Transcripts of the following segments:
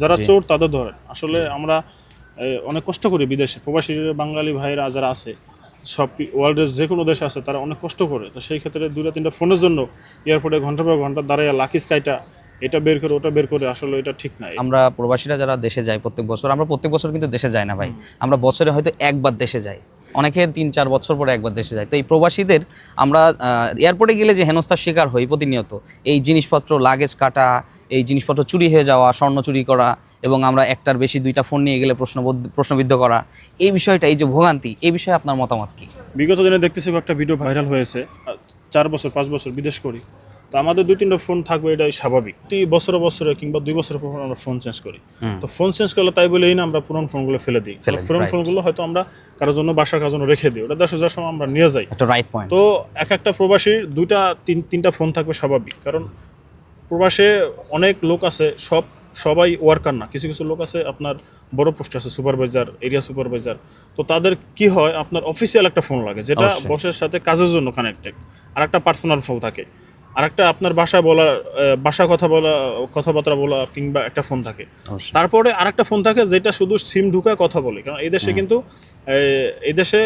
যারা চোর তাদের ধরেন। আসলে আমরা অনেক কষ্ট করি বিদেশে। প্রবাসী বাঙালি ভাইরা যারা আছে সব ওয়ার্ল্ডের যে কোনো দেশে আছে তারা অনেক কষ্ট করে। তো সেই ক্ষেত্রে দুইটা তিনটা ফোনের জন্য এয়ারপোর্টে ঘণ্টা পর ঘণ্টা দাঁড়ায় লাকি স্কাইটা এটা বের করে ওটা বের করে আসলে এটা ঠিক নাই। আমরা প্রবাসীরা যারা দেশে যাই প্রত্যেক বছর আমরা প্রত্যেক বছর কিন্তু দেশে যাই না ভাই। আমরা বছরে হয়তো একবার দেশে যাই। অনেকে তিন, চার বছর পরে একবার দেশে যায়। তো এই প্রবাসীদের আমরা এয়ারপোর্টে গেলে যে হেনস্থার শিকার হই প্রতিনিয়ত, এই জিনিসপত্র লাগেজ কাটা, এই জিনিসপত্র চুরি হয়ে যাওয়া, স্বর্ণ চুরি করা এবং আমরা একটার বেশি দুইটা ফোন নিয়ে গেলে প্রশ্ন প্রশ্নবিদ্ধ করা, এই বিষয়টা, এই যে ভোগান্তি, এই বিষয়ে আপনার মতামত কি? বিগত দিনে দেখতেছি একটা ভিডিও ভাইরাল হয়েছে। চার বছর, পাঁচ বছর বিদেশ করি। তো আমাদের দুই তিনটা ফোন থাকবে এটাই স্বাভাবিক। প্রতি বছরে বছরে কিংবা দুই বছর পর আমরা ফোন চেঞ্জ করি। তো ফোন চেঞ্জ করলে তাই বলেই না আমরা পুরনো ফোনগুলো ফেলে দিই। পুরনো ফোনগুলো হয়তো আমরা কারোর জন্য বাসা কারোর জন্য রেখে দিই। ওটা দেশে যাওয়ার সময় আমরা নিয়ে যাই। রাইট পয়েন্ট তো এক একটা প্রবাসীর দুইটা তিন তিনটা ফোন থাকবে স্বাভাবিক। কারণ প্রবাসে অনেক লোক আছে সব সবাই ওয়ার্কার না। কিছু কিছু লোক আছে আপনার বড় পোস্ট আছে সুপারভাইজার এরিয়া সুপারভাইজার তো তাদের কি হয় আপনার অফিসিয়াল একটা ফোন লাগে যেটা বসের সাথে কাজের জন্য কানেক্টেড আর একটা পার্সোনাল ফোন থাকে। আর একটা আপনার বাসা বলা আহ, বাসা কথা বলা কথাবার্তা বলা কিংবা একটা ফোন থাকে। তারপরে আরেকটা ফোন থাকে যেটা শুধু সিম ঢুকায় কথা বলে। কারণ এই দেশে কিন্তু এই দেশে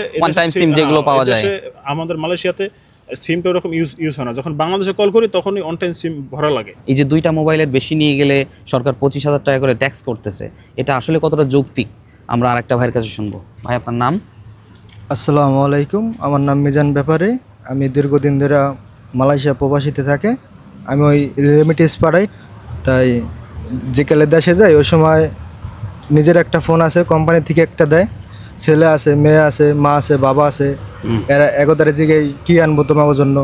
SIM যেগুলো পাওয়া দেশে আমাদের মালয়েশিয়াতে সিমটা ওরকম ইউজ ইউজ হয় না। যখন বাংলাদেশে কল করি তখনই অন টাইম সিম ভরা লাগে। এই যে দুইটা মোবাইলের বেশি নিয়ে গেলে সরকার পঁচিশ হাজার টাকা করে ট্যাক্স করতেছে এটা আসলে কতটা যৌক্তিক? আমরা আরেকটা ভাইয়ের কাছে শুনব। ভাই আপনার নাম? আসসালামু আলাইকুম। আমার নাম মিজান ব্যাপারে। আমি দীর্ঘদিন ধরে মালয়েশিয়া প্রবাসীতে থাকে। আমি ওই রেমিটিস পাড়াই তাই যেকালে দেশে যাই ওই সময় নিজের একটা ফোন আছে কোম্পানি থেকে একটা দেয়। ছেলে আছে মেয়ে আছে মা আছে বাবা আছে। এরা এগোদারে জিগেই কি আনব তোমার জন্য?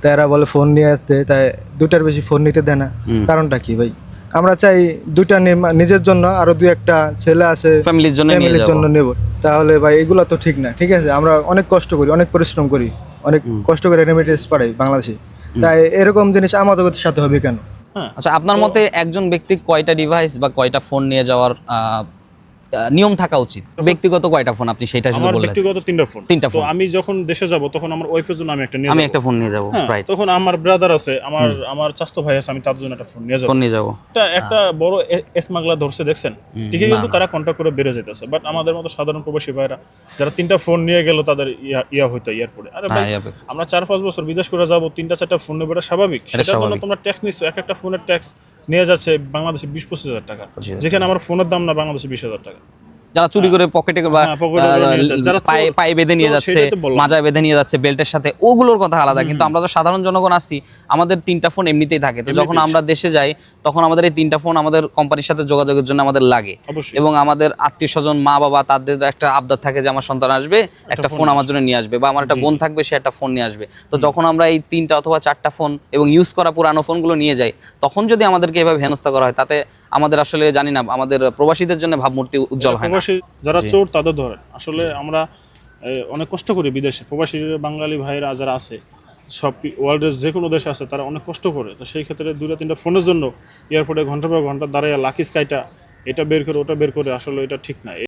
তাই এরা বলে ফোন নিয়ে আসতে তাই দুটার বেশি ফোন নিতে দেয় না। কারণটা কি ভাই? আমরা চাই দুইটা নিজের জন্য আরও দুই একটা ছেলে আছে ফ্যামিলির জন্য ফ্যামিলির জন্য নেব। তাহলে ভাই এগুলো তো ঠিক না ঠিক আছে? আমরা অনেক কষ্ট করি অনেক পরিশ্রম করি। অনেক কষ্ট করে রেমিটেন্স পাঠাই বাংলাদেশে। তাই এরকম জিনিস আমাদের সাথে হবে কেন? হ্যাঁ। আচ্ছা আপনার মতে একজন ব্যক্তি কয়টা ডিভাইস বা কয়টা ফোন নিয়ে যাওয়ার নিয়ম থাকা উচিত। ব্যক্তিগত কয়টা ফোন আপনি সেটা শুধু বললেন? ব্যক্তিগত তিনটা ফোন। তিনটা ফোন। তো আমি যখন দেশে যাব তখন আমার ওয়াইফের জন্য আমি একটা নিয়ে আমি একটা ফোন নিয়ে যাব হ্যাঁ, রাইট তখন আমার ব্রাদার আছে আমার আমার চাস্তো ভাই আছে আমি তার জন্য একটা ফোন নিয়ে যাব। ফোন নিয়ে যাব। একটা একটা বড় এসমাগলা ধরছে দেখছেন? ঠিকই কিন্তু তারা কন্ট্যাক্ট করে বেড়ে যেতেছে বাট আমাদের মতো সাধারণ প্রবাসী ভাইরা যারা তিনটা ফোন নিয়ে গেল তাদের ইয়া ইয়া হইতো এয়ারপোর্টে আরে ভাই হ্যাঁ, আমরা চার পাঁচ বছর বিদেশ করে যাব তিনটা চারটা ফোন নেব এটা স্বাভাবিক। সেটার জন্য তোমরা ট্যাক্স নিচ্ছ এক একটা ফোনের ট্যাক্স নিয়ে যাচ্ছে বাংলাদেশে বিশ পঁচিশ হাজার টাকা। যেখানে আমার ফোনের দাম না বাংলাদেশে বিশ হাজার টাকা। যারা চুরি করে পকেটে বা হ্যাঁ, পায়ে পায়ে বেঁধে নিয়ে যাচ্ছে মাজায় বেঁধে নিয়ে যাচ্ছে বেল্টের সাথে ওগুলোর কথা আলাদা। কিন্তু আমরা তো সাধারণ জনগণ আছি আমাদের তিনটা ফোন এমনিতেই থাকে। তো যখন আমরা দেশে যাই তখন আমাদের এই তিনটা ফোন আমাদের কোম্পানির সাথে যোগাযোগের জন্য আমাদের লাগে। এবং আমাদের আত্মীয় স্বজন মা বাবা তাদের একটা আবদার থাকে যে আমার সন্তান আসবে একটা ফোন আমার জন্য নিয়ে আসবে বা আমার একটা বোন থাকবে সে একটা ফোন নিয়ে আসবে। তো যখন আমরা এই তিনটা অথবা চারটা ফোন এবং ইউজ করা পুরানো ফোনগুলো নিয়ে যাই তখন যদি আমাদেরকে এভাবে হেনস্থা করা হয় তাতে আমাদের আসলে জানি না আমাদের প্রবাসীদের জন্য ভাবমূর্তি উজ্জ্বল হয় প্রবাসী যারা চোর তাদের ধরেন। আসলে আমরা অনেক কষ্ট করি বিদেশে। প্রবাসী বাঙালি ভাইরা যারা আছে সব ওয়ার্ল্ডের যে কোনো দেশে আছে, তারা অনেক কষ্ট করে। তো সেই ক্ষেত্রে দুটা তিনটা ফোনের জন্য এয়ারপোর্টে ঘণ্টা পর ঘণ্টা দাঁড়ায় লাকি স্কাইটা এটা বের করে, ওটা বের করে, আসলে এটা ঠিক না।